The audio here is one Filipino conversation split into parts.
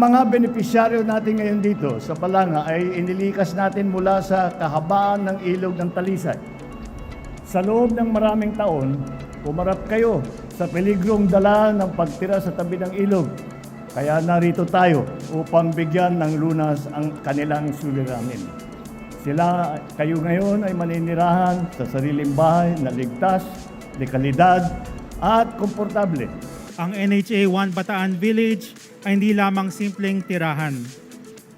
mga benepisyaryo natin ngayon dito sa Palanga ay inilikas natin mula sa kahabaan ng ilog ng Talisay. Sa loob ng maraming taon, pumarap kayo sa peligrong dala ng pagtira sa tabi ng ilog. Kaya narito tayo upang bigyan ng lunas ang kanilang suliranin. Sila, kayo ngayon ay maninirahan sa sariling bahay na ligtas, de kalidad at komportable. Ang NHA 1 Bataan Village ay hindi lamang simpleng tirahan.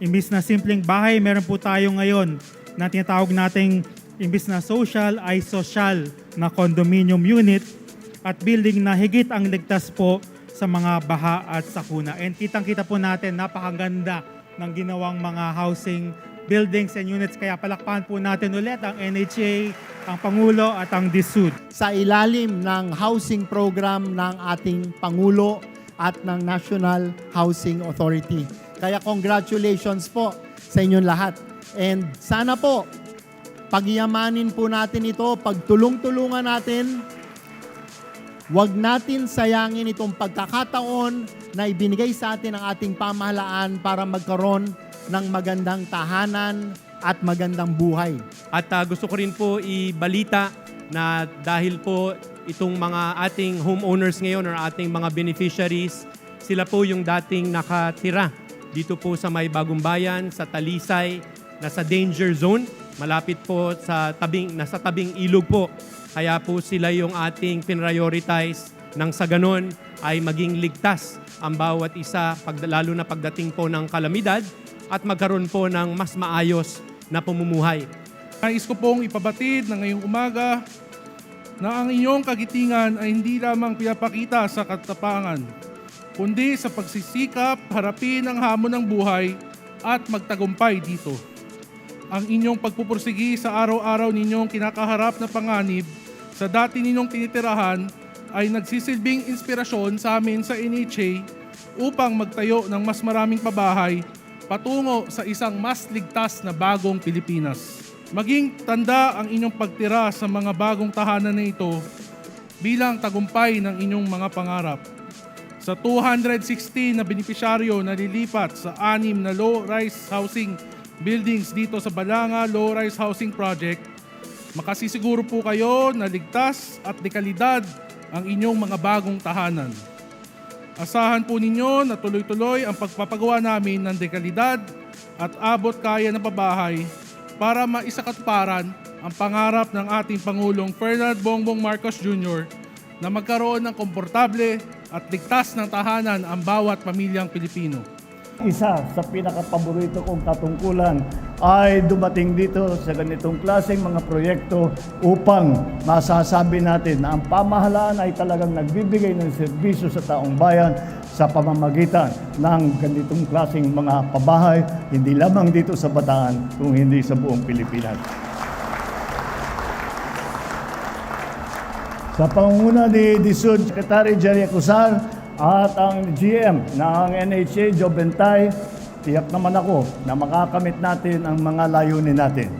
Imbis na simpleng bahay, meron po tayo ngayon na tinatawag nating imbis na social ay social na condominium unit at building na higit ang ligtas po sa mga baha at sakuna. And kitang-kita po natin, napakaganda ng ginawang mga housing buildings and units. Kaya palakpakan po natin ulit ang NHA, ang Pangulo at ang DSUD. sa ilalim ng housing program ng ating Pangulo at ng National Housing Authority. Kaya congratulations po sa inyong lahat. And sana po, pagyamanin po natin ito, pagtulong-tulungan natin, Huwag natin sayangin itong pagkakataon na ibinigay sa atin ng ating pamahalaan para magkaroon ng magandang tahanan at magandang buhay. At ah, gusto ko rin po ibalita na dahil po itong mga ating homeowners ngayon or ating mga beneficiaries, sila po yung dating nakatira dito po sa may bagong bayan, sa Talisay, nasa danger zone, malapit po sa tabing, nasa tabing ilog po. Kaya po sila yung ating pinrioritize nang sa ganon ay maging ligtas ang bawat isa, pag, lalo na pagdating po ng kalamidad at magkaroon po ng mas maayos na pamumuhay. Nais ko pong ipabatid na ngayong umaga na ang inyong kagitingan ay hindi lamang pinapakita sa katapangan, kundi sa pagsisikap harapin ang hamon ng buhay at magtagumpay dito. Ang inyong pagpupursigi sa araw-araw ninyong kinakaharap na panganib sa dati ninyong tinitirahan ay nagsisilbing inspirasyon sa amin sa NHA upang magtayo ng mas maraming pabahay patungo sa isang mas ligtas na bagong Pilipinas. Maging tanda ang inyong pagtira sa mga bagong tahanan na ito bilang tagumpay ng inyong mga pangarap. Sa 216 na benepisyaryo na lilipat sa anim na low-rise housing buildings dito sa Balanga Low-Rise Housing Project, makasisiguro po kayo na ligtas at dekalidad ang inyong mga bagong tahanan. Asahan po ninyo na tuloy-tuloy ang pagpapagawa namin ng dekalidad at abot kaya ng pabahay para maisakatuparan ang pangarap ng ating Pangulong Ferdinand Bongbong Marcos Jr. na magkaroon ng komportable at ligtas ng tahanan ang bawat pamilyang Pilipino. Isa sa pinakapaborito kong katungkulan ay dumating dito sa ganitong klaseng mga proyekto upang masasabi natin na ang pamahalaan ay talagang nagbibigay ng serbisyo sa taong bayan sa pamamagitan ng ganitong klaseng mga pabahay, hindi lamang dito sa Bataan, kung hindi sa buong Pilipinas. Sa pangunguna ni DSUD Secretary Jerry Acusar at ang GM ng NHA, Joe Bentay, tiyak naman ako na makakamit natin ang mga layunin natin.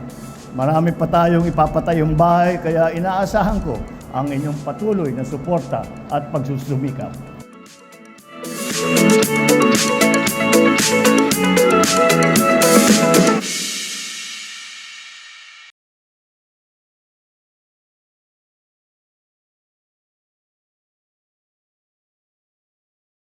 Marami pa tayong ipapatayong bahay kaya inaasahan ko ang inyong patuloy na suporta at pagsusumikap.